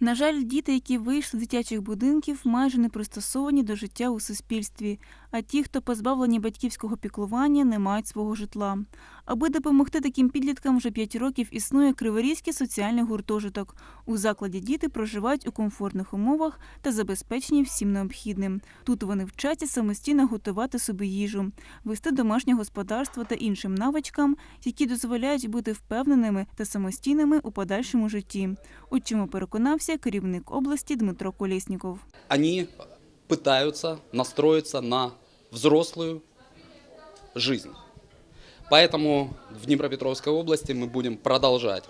На жаль, діти, які вийшли з дитячих будинків, майже не пристосовані до життя у суспільстві. А ті, хто позбавлені батьківського піклування, не мають свого житла. Аби допомогти таким підліткам, вже 5 років існує Криворізький соціальний гуртожиток. У закладі діти проживають у комфортних умовах та забезпечені всім необхідним. Тут вони вчаться самостійно готувати собі їжу, вести домашнє господарство та іншим навичкам, які дозволяють бути впевненими та самостійними у подальшому житті. У чому переконався керівник області Дмитро Колєсніков. они пытаются настроиться на взрослую жизнь. Поэтому в Днепропетровской области мы будем продолжать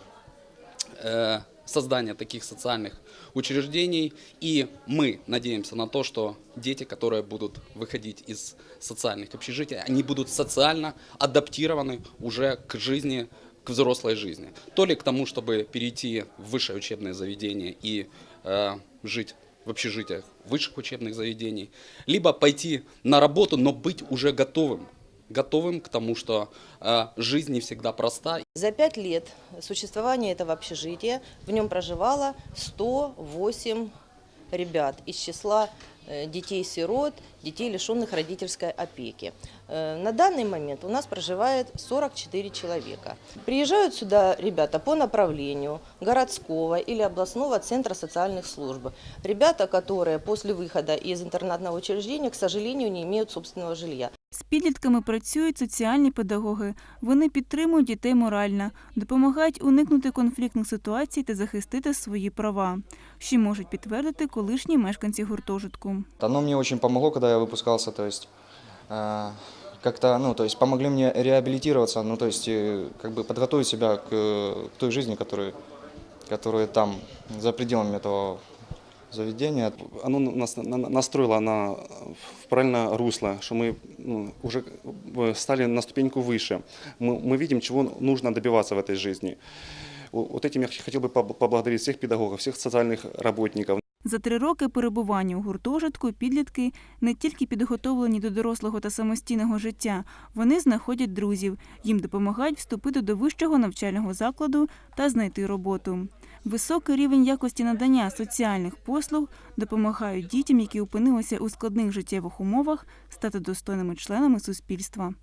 э, создание таких социальных учреждений. И мы надеемся на то, что дети, которые будут выходить из социальных общежитий, они будут социально адаптированы уже к жизни, к взрослой жизни. То ли к тому, чтобы перейти в высшее учебное заведение и э, жить в общежитиях высших учебных заведений, либо пойти на работу, но быть уже готовым, готовым к тому, что э, жизнь не всегда проста, За пять лет существования этого общежития в нем проживало 108 ребят из числа детей-сирот, детей, лишенных родительской опеки. Э, На данный момент у нас проживает 44 человека. Приезжают сюда ребята по направлению городского или областного центра социальных служб. Ребята, которые после выхода из интернатного учреждения, к сожалению, не имеют собственного жилья. З підлітками працюють соціальні педагоги. Вони підтримують дітей морально, допомагають уникнути конфліктних ситуацій та захистити свої права, що можуть підтвердити колишні мешканці гуртожитку. Оно мне очень помогло, когда я выпускался, то есть э, как-то, ну, то есть помогли мне реабилитироваться, ну, то есть э, как бы подготовить себя к, э, к той жизни, которая, которая там, за пределами этого заведения. оно нас на- на- настроило на, в правильное русло, что мы ну, уже э, стали на ступеньку выше. Мы, мы видим, чего нужно добиваться в этой жизни. О- Вот этим я хотел бы поб- поблагодарить всех педагогов, всех социальных работников. За три роки перебування у гуртожитку підлітки не тільки підготовлені до дорослого та самостійного життя, вони знаходять друзів, їм допомагають вступити до вищого навчального закладу та знайти роботу. Високий рівень якості надання соціальних послуг допомагають дітям, які опинилися у складних життєвих умовах, стати достойними членами суспільства.